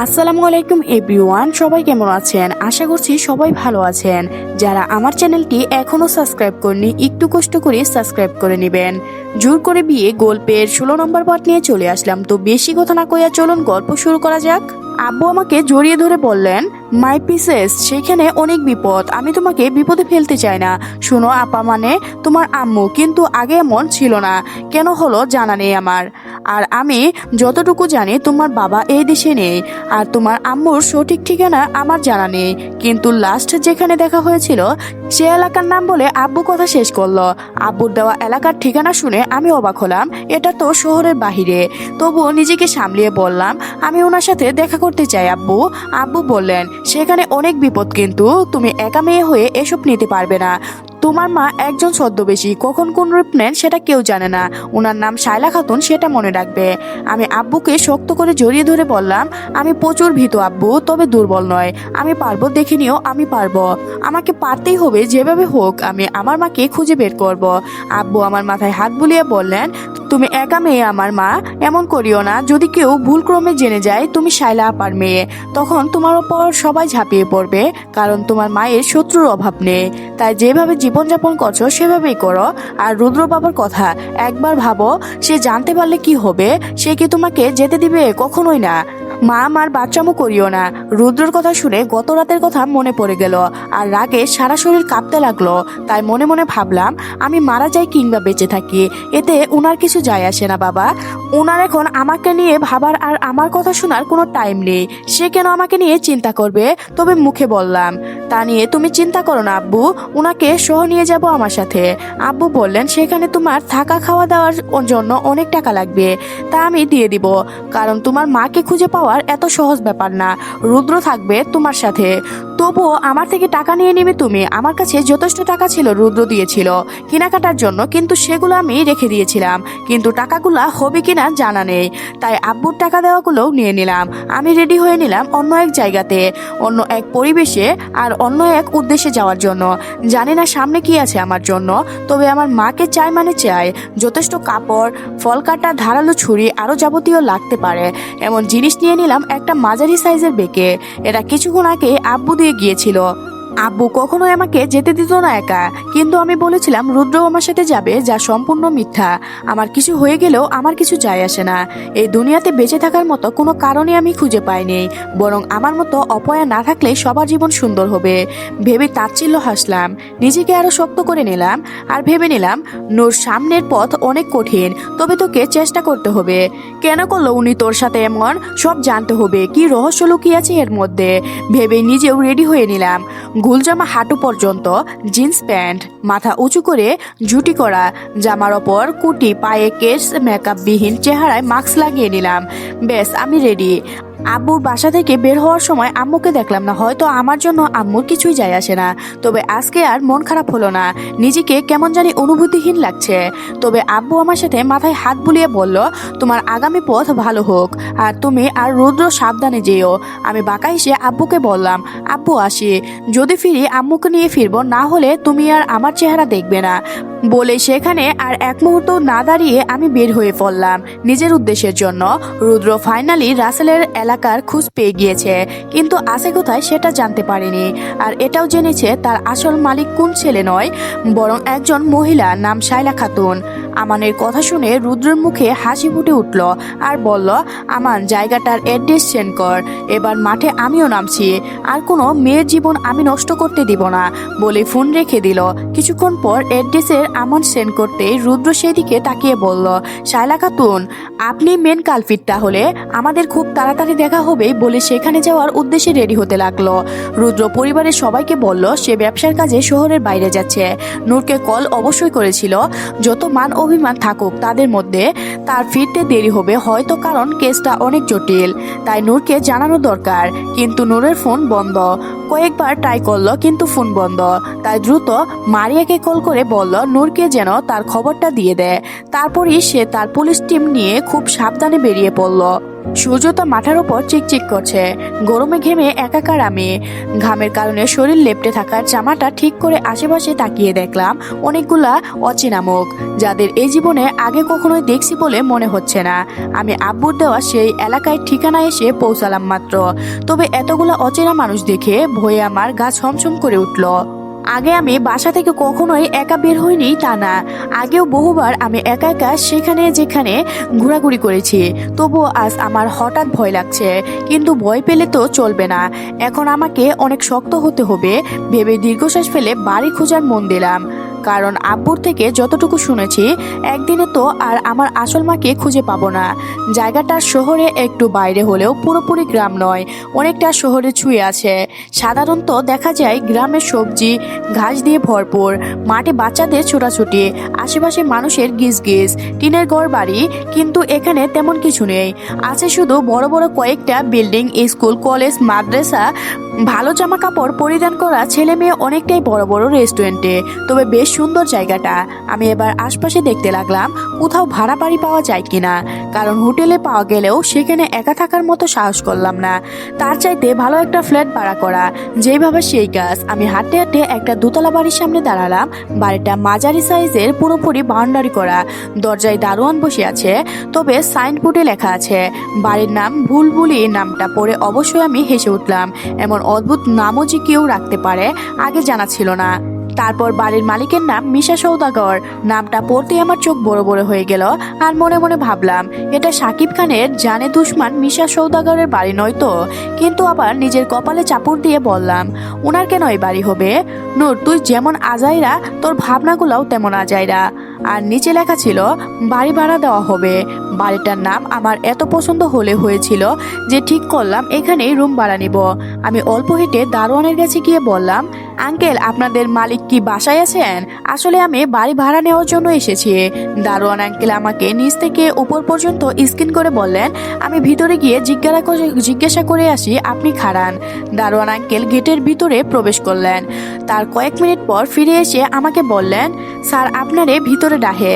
আসসালামু আলাইকুম এভরিওয়ান, সবাই কেমন আছেন? আশা করছি সবাই ভালো আছেন। যারা আমার চ্যানেলটি এখনও সাবস্ক্রাইব করেনি একটু কষ্ট করে সাবস্ক্রাইব করে নেবেন। জোর করে বিয়ে গল্পের ষোলো নম্বর পার্ট নিয়ে চলে আসলাম। তো বেশি কথা না কইয়া চলুন গল্প শুরু করা যাক। আব্বু আমাকে জড়িয়ে ধরে বললেন মাই পিসেস সেখানে অনেক বিপদ। আমি তোমাকে বিপদে ফেলতে চাই না। শুনো, আপা মানে তোমার আম্মু, কিন্তু আগে এমন ছিল না। কেন হলো জানা নেই আমার। আর আমি যতটুকু জানি, তোমার বাবা এই দেশে নেই, আর তোমার আম্মুর সঠিক ঠিকানা আমার জানা নেই। কিন্তু লাস্ট যেখানে দেখা হয়েছিল, সে এলাকার নাম বলে আব্বু কথা শেষ করল। আব্বুর দেওয়া এলাকার ঠিকানা শুনে আমি অবাক হলাম। এটা তো শহরের বাহিরে। তবুও নিজেকে সামলিয়ে বললাম, আমি ওনার সাথে দেখা করতে চাই, আব্বু। আব্বু বললেন, সেখানে অনেক বিপদ কিন্তু। তুমি একা মেয়ে হয়ে এসব নিতে পারবে না। তোমার মা একজন ছদ্মবেশী, কখন কোন রূপ নেন সেটা কেউ জানে না। ওনার নাম শায়লা খাতুন, সেটা মনে রাখবে। আমি আব্বুকে শক্ত করে জড়িয়ে ধরে বললাম, আমি প্রচুর ভীত আব্বু, তবে দুর্বল নয়। আমি পারব, দেখে নিও, আমি পারব। আমাকে পারতেই হবে, যেভাবে হোক, আমি আমার মাকে খুঁজে বের করব। আব্বু আমার মাথায় হাত বুলিয়ে বললেন তুমি একা মেয়ে আমার মা, এমন করিও না। যদি কেউ ভুলক্রমে জেনে যায় তুমি শাইলা আপার মেয়ে, তখন তোমার ওপর সবাই ঝাঁপিয়ে পড়বে, কারণ তোমার মায়ের শত্রুর অভাব নেই। তাই যেভাবে জীবনযাপন করছ, সেভাবেই করো। আর রুদ্র বাবার কথা একবার ভাবো, সে জানতে পারলে কি হবে, সে কি তোমাকে যেতে দিবে কখনোই না। মা আমার বাচ্চামো করিও না। রুদ্রর কথা শুনে গত রাতের কথা মনে পড়ে গেল। আর রাগে সারা শরীর কাঁপতে লাগল। তাই মনে মনে ভাবলাম, আমি মারা যাই কিংবা বেঁচে থাকি। এতে উনার কিছু যায় আসে না, বাবা। উনার এখন আমাকে নিয়ে ভাবার আর আমার কথা শোনার কোনো টাইম নেই। সে কেন আমাকে নিয়ে চিন্তা করবে? তবে মুখে বললাম, তা নিয়ে তুমি চিন্তা করো না, আব্বু। উনাকে সহ নিয়ে যাব আমার সাথে। আব্বু বললেন, সেখানে তোমার থাকা খাওয়া দেওয়ার জন্য অনেক টাকা লাগবে। তা আমি দিয়ে দিব। কারণ তোমার মাকে খুঁজে পাওয়ার এত সহজ ব্যাপার না। রুদ্র থাকবে তোমার সাথে। তবুও আমার থেকে টাকা নিয়ে নেবে তুমি। আমার কাছে যথেষ্ট টাকা ছিল, রুদ্র দিয়েছিল। কেনাকাটার জন্য কিন্তু সেগুলো আমি রেখে দিয়েছিলাম। কিন্তু টাকাগুলা হবে কিনা জানা নেই। তাই আব্বুর টাকা দেওয়াগুলোও নিয়ে নিলাম। আমি রেডি হয়ে নিলাম অন্য এক জায়গাতে, অন্য এক পরিবেশে আর অন্য এক উদ্দেশ্যে যাওয়ার জন্য। জানি না সামনে কি আছে আমার জন্য, তবে আমার মাকে চাই মানে চাই। যথেষ্ট কাপড়, ফল কাটা, ধারালো ছুরি, আরও যাবতীয় লাগতে পারে। এমন জিনিস নিয়ে নিলাম একটা মাঝারি সাইজের বেকে। এটা কিছুক্ষণ আগে আব্বু দিয়ে গিয়েছিল। আব্বু, কখনোই আমাকে যেতে দিত না একা। কিন্তু আমি বলেছিলাম, রুদ্র আমার সাথে যাবে, যা সম্পূর্ণ মিথ্যা। আমার কিছু হয়ে গেলেও আমার কিছু যায় আসে না। এই দুনিয়াতে বেঁচে থাকার মতো কোনো কারণে আমি খুঁজে পাইনি। বরং আমার মতো অপয়া না থাকলে সবার জীবন সুন্দর হবে। ভেবে তাচ্ছিল্য হাসলাম। নিজেকে আরও শক্ত করে নিলাম। আর ভেবে নিলাম, নোর সামনের পথ অনেক কঠিন। তবে তোকে চেষ্টা করতে হবে। কেন করল উনি তোর সাথে এমন? সব জানতে হবে। কি রহস্য লুকিয়ে আছে এর মধ্যে? ভেবে নিজেও রেডি হয়ে নিলাম। গুলজামা হাঁটু পর্যন্ত জিন্স প্যান্ট মাথা উঁচু করে জুটি করা, জামার ওপর কুটি, পায়ে কেস মেকআপবিহীন চেহারায় মাস্ক লাগিয়ে নিলাম। বেশ আমি রেডি আব্বুর বাসা থেকে বের হওয়ার সময় আম্মুকে দেখলাম না। হয়তো আমার জন্য আম্মুর কিছুই যায় আসে না। তবে আজকে আর মন খারাপ হলো না। নিজেকে কেমন জানি অনুভূতিহীন লাগছে। তবে আব্বু আমার সাথে মাথায় হাত বুলিয়ে বলল, তোমার আগামী পথ ভালো হোক, আর তুমি আর রুদ্র সাবধানে যেও। আমি বাঁকা এসে আব্বুকে বললাম, আব্বু আসি। যদি ফিরি, আম্মুকে নিয়ে ফিরবো, না হলে তুমি আর আমার চেহারা দেখবে না। বলে সেখানে আর এক মুহূর্ত না দাঁড়িয়ে আমি বের হয়ে পড়লাম নিজের উদ্দেশ্যের জন্য। রুদ্র ফাইনালি রাসেলের এলাকার খোঁজ পেয়ে গিয়েছে, কিন্তু আছে কোথায় সেটা জানতে পারেনি। আর এটাও জেনেছে তার আসল মালিক কোন ছেলে নয়, বরং একজন মহিলা নাম শাইলা খাতুন। আমানের কথা শুনে রুদ্রের মুখে হাসি ফুটে উঠল আর বলল, আমান, জায়গাটার অ্যাড্রেস সেন্ড কর। এবার মাঠে আমিও নামছি। আর কোনো মেয়ের জীবন আমি নষ্ট করতে দিব না। বলে ফোন রেখে দিল। কিছুক্ষণ পর অ্যাড্রেসের আমান সেন্ড করতে রুদ্র সেদিকে তাকিয়ে বলল, শায়লা খাতুন, আপনি মেন কালফিট তাহলে? আমাদের খুব তাড়াতাড়ি দেখা হবে বলে সেখানে যাওয়ার উদ্দেশ্যে রেডি হতে লাগল। রুদ্র পরিবারের সবাইকে বলল, সে ব্যবসার কাজে শহরের বাইরে যাচ্ছে। নূরকে কল অবশ্যই করেছিল। যত মান অভিমান থাকুক, তাদের মধ্যে তার ফিরতে দেরি হবে। হয়তো কারণ কেসটা অনেক জটিল, তাই নূরকে জানানো দরকার। কিন্তু নূরের ফোন বন্ধ। কয়েকবার ট্রাই করল, কিন্তু ফোন বন্ধ। তাই দ্রুত মারিয়াকে কল করে বলল, নূরকে যেন তার খবরটা দিয়ে দেয় তারপরই সে তার পুলিশ টিম নিয়ে খুব সাবধানে বেরিয়ে পড়ল। সূর্যটা মাথার ওপর চিকচিক করছে। গরমে ঘেমে একাকার আমি। ঘামের কারণে শরীর লেপটে থাকার জামাটা ঠিক করে আশেপাশে তাকিয়ে দেখলাম অনেকগুলা অচেনা মুখ, যাদের এই জীবনে আগে কখনোই দেখছি বলে মনে হচ্ছে না। আমি আব্বুর দেওয়া সেই এলাকায় ঠিকানা এসে পৌঁছালাম মাত্র। তবে এতগুলা অচেনা মানুষ দেখে ভয়ে আমার গা ছমছম করে উঠল। আগে আমি বাসা থেকে কখনোই একা বের হইনি তা না। আগেও বহুবার আমি একা একা সেখানে যেখানে ঘোরাঘুরি করেছি। তবুও আজ আমার হঠাৎ ভয় লাগছে। কিন্তু ভয় পেলে তো চলবে না। এখন আমাকে অনেক শক্ত হতে হবে। ভেবে দীর্ঘশ্বাস ফেলে বাড়ি খোঁজার মন দিলাম। কারণ আব্বুর থেকে যতটুকু শুনেছি, একদিনে তো আর আমার আসল মাকে খুঁজে পাবো না। জায়গাটা শহরে একটু বাইরে হলেও পুরোপুরি গ্রাম নয়, অনেকটা শহরে ছুঁয়ে আছে। সাধারণত দেখা যায় গ্রামের সবজি, ঘাস দিয়ে ভরপুর, মাঠে বাচ্চাদের ছোটাছুটি, আশেপাশে মানুষের গিজ গিজ টিনের ঘর বাড়ি কিন্তু এখানে তেমন কিছু নেই। আছে শুধু বড় বড় কয়েকটা বিল্ডিং, স্কুল, কলেজ, মাদ্রাসা, ভালো জামা কাপড় পরিধান করা ছেলে মেয়ে অনেকটাই বড় বড় রেস্টুরেন্টে। তবে বেশ সুন্দর জায়গাটা। আমি এবার আশপাশে দেখতে লাগলাম, কোথাও ভাড়া বাড়ি পাওয়া যায় কিনা। কারণ হোটেলে পাওয়া গেলেও সেখানে একা থাকার মতো সাহস করলাম না। তার চাইতে ভালো একটা ফ্ল্যাট ভাড়া করা। যেভাবে সেই কাজ, আমি হাঁটতে হাঁটতে একটা দোতলা বাড়ির সামনে দাঁড়ালাম। বাড়িটা মাঝারি সাইজের, পুরোপুরি বাউন্ডারি করা। দরজায় দারোয়ান বসে আছে, তবে সাইনবোর্ডে লেখা আছে, বাড়ির নাম বুলবুলি নামটা পড়ে অবশ্যই আমি হেসে উঠলাম। এমন অদ্ভুত নামও যে কেউ রাখতে পারে, আগে জানা ছিল না। তারপর বাড়ির মালিকের নাম মিশা সৌদাগর। নামটা পড়তেই আমার চোখ বড় বড় হয়ে গেল আর মনে মনে ভাবলাম, এটা সাকিব খানের জানে দুশ্মান মিশা সৌদাগরের বাড়ি নয় তো? কিন্তু আবার নিজের কপালে চাপড় দিয়ে বললাম ওনার কেন এই বাড়ি হবে? নূর, তুই যেমন আজাইরা, তোর ভাবনাগুলোও তেমন আজাইরা। আর নিচে লেখা ছিল, বাড়ি ভাড়া দেওয়া হবে। বাড়িটার নাম আমার এত পছন্দ হলে হয়েছিল যে ঠিক করলাম, এখানেই রুম ভাড়া নিব। আমি অল্প হেঁটে দারোয়ানের কাছে গিয়ে বললাম আঙ্কেল, আপনাদের মালিক কি বাসায় আছেন? আসলে আমি বাড়ি ভাড়া নেওয়ার জন্য এসেছি। দারোয়ান আঙ্কেল আমাকে নিচ থেকে উপর পর্যন্ত স্ক্রিন করে বললেন, আমি ভিতরে গিয়ে জিজ্ঞাসা করে জিজ্ঞাসা করে আসি আপনি খাড়ান। দারোয়ান আঙ্কেল গেটের ভিতরে প্রবেশ করলেন। তার কয়েক মিনিট পর ফিরে এসে আমাকে বললেন, স্যার, আপনারে ভিতরে ডাহে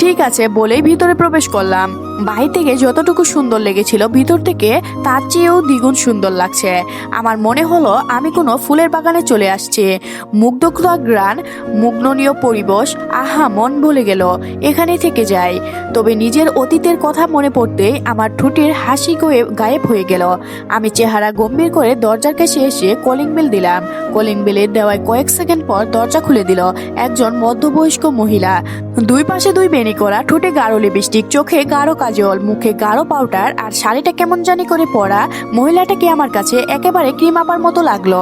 ঠিক আছে, বলেই ভিতরে প্রবেশ করলাম। বাহির থেকে যতটুকু সুন্দর লেগেছিল, ভিতর থেকে তার চেয়েও দ্বিগুণ সুন্দর লাগছে। আমার মনে হলো আমি কোনো ফুলের বাগানে চলে আসছি। মুগ্ধকরা গ্রান মুগ্ননীয় পরিবেশ, আহা, মন বলে গেল। এখানে থেকে যাই। তবে নিজের অতীতের কথা মনে পড়তেই আমার ঠোঁটের হাসি গয়ে গায়েব হয়ে গেল। আমি চেহারা গম্ভীর করে দরজার কাছে এসে কলিং বেল দিলাম। কলিং বেলের দেওয়ায় কয়েক সেকেন্ড পর দরজা খুলে দিল একজন মধ্যবয়স্ক মহিলা। দুই পাশে দুই বেনি করা ঠোঁটে গাঢ় লিপস্টিক, চোখে গাঢ় কাজল, মুখে গাঢ় পাউডার, আর শাড়িটা কেমন জানি করে পরা মহিলাটাকে আমার কাছে একেবারে ক্রিম আপার মতো লাগল।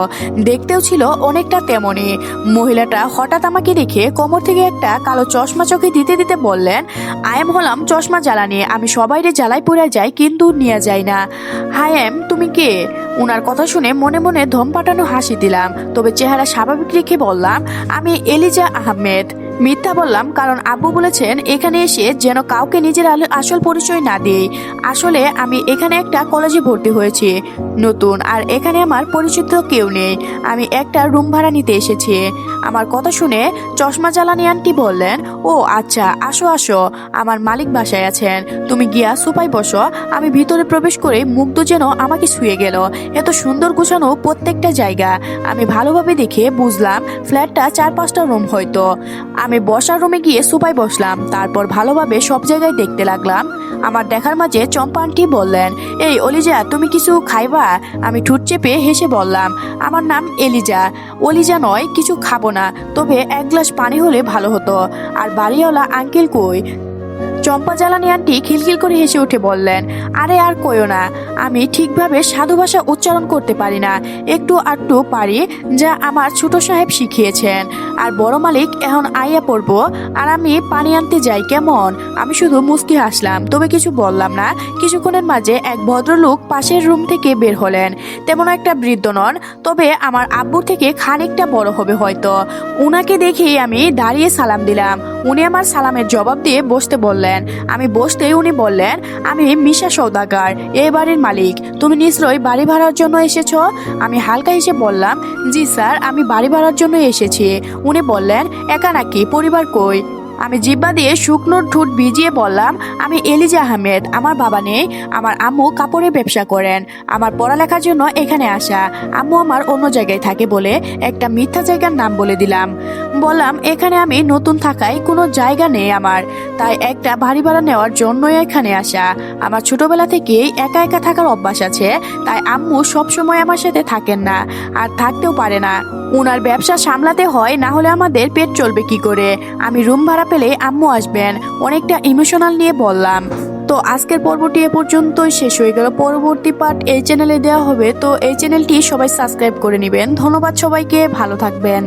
দেখতেও ছিল অনেকটা তেমনই। মহিলাটা হঠাৎ আমাকে দেখে কোমর থেকে একটা কালো চশমা চোখে দিতে দিতে বললেন আয়াম হলাম চশমা জ্বালানি, আমি সবাইরে জ্বালাই পড়ে যাই, কিন্তু নিয়ে যাই না। হাই এম, তুমি কে? উনার কথা শুনে মনে মনে ধম পাটানো হাসি দিলাম, তবে চেহারা স্বাভাবিক রেখে বললাম, আমি এলিজা আহমেদ। মিথ্যা বললাম কারণ আব্বু বলেছেন এখানে এসে যেন কাউকে নিজের আসল পরিচয় না দিই। আসলে আমি এখানে একটা কলেজে ভর্তি হয়েছি, নতুন, আর এখানে আমার পরিচিত কেউ নেই। আমি একটা রুম ভাড়া নিতে এসেছি। আমার কথা শুনে চশমা জ্বালানি আন্টি বললেন, ও আচ্ছা আসো আসো। আমার মালিক বাসায় আছেন। তুমি গিয়া সুপাই বসো। আমি ভিতরে প্রবেশ করে মুগ্ধ যেন আমাকে শুয়ে গেল। এত সুন্দর গোছানো প্রত্যেকটা জায়গা। আমি ভালোভাবে দেখে বুঝলাম ফ্ল্যাটটা চার পাঁচটা রুম হয়তো। আমি বসার রুমে গিয়ে সোফায় বসলাম, তারপর ভালোভাবে সব জায়গায় দেখতে লাগলাম। আমার দেখার মাঝে চম্পা আন্টি বললেন, এই অলিজা, তুমি কিছু খাইবা? আমি ঠুট চেপে হেসে বললাম, আমার নাম এলিজা। অলিজা নয়, কিছু খাব না, তবে এক গ্লাস পানি হলে ভালো হতো। আর বাড়িওয়ালা আঙ্কেল কই? চম্পা জ্বালানি আন্টি খিলখিল করে হেসে উঠে বললেন, আরে আর কইও না, আমি ঠিকভাবে সাধু ভাষা উচ্চারণ করতে পারি না। একটু আটটু পারি, যা আমার ছোট সাহেব শিখিয়েছেন। আর বড় মালিক এখন আইয়া পড়ব, আর আমি পানি আনতে যাই কেমন? আমি শুধু মুস্কি হাসলাম, তবে কিছু বললাম না। কিছুক্ষণের মাঝে এক ভদ্রলোক পাশের রুম থেকে বের হলেন। তেমন একটা বৃদ্ধ নন, তবে আমার আব্বুর থেকে খানিকটা বড় হবে হয়তো। উনাকে দেখেই আমি দাঁড়িয়ে সালাম দিলাম। উনি আমার সালামের জবাব দিয়ে বসতে বললেন। আমি বসতেই উনি বললেন, আমি মিশা সৌদাগার এই বাড়ির মালিক। তুমি নিশ্চয়ই বাড়ি ভাড়ার জন্য এসেছ? আমি হালকা হেসে বললাম, জি স্যার, আমি বাড়ি ভাড়ার জন্য এসেছি। উনি বললেন, একা নাকি? পরিবার কই? আমি জিব্বা দিয়ে শুকনো ঠোঁট ভিজিয়ে বললাম, আমি এলিজা আহমেদ, আমার বাবা নেই, আমার আম্মু কাপড়ের ব্যবসা করেন, আমার পড়ালেখার জন্য এখানে আসা, আম্মু আমার অন্য জায়গায় থাকে বলে একটা মিথ্যা জায়গার নাম বলে দিলাম। বললাম, এখানে আমি নতুন থাকায় কোনো জায়গা নেই আমার, তাই একটা বাড়ি ভাড়া নেওয়ার জন্যই এখানে আসা। আমার ছোটবেলা থেকেই একা একা থাকার অভ্যাস আছে, তাই আম্মু সবসময় আমার সাথে থাকেন না, আর থাকতেও পারে না। ওনার ব্যবসা সামলাতে হয়, না হলে আমাদের পেট চলবে কি করে? আমি রুম ভাড়া পেলে আম্মু আসবেন, অনেকটা ইমোশনাল নিয়ে বললাম। তো আজকের পর্বটি এ পর্যন্তই শেষ হয়ে গেল। পরবর্তী পার্ট এই চ্যানেলে দেওয়া হবে। তো এই চ্যানেলটি সবাই সাবস্ক্রাইব করে নেবেন। ধন্যবাদ সবাইকে, ভালো থাকবেন।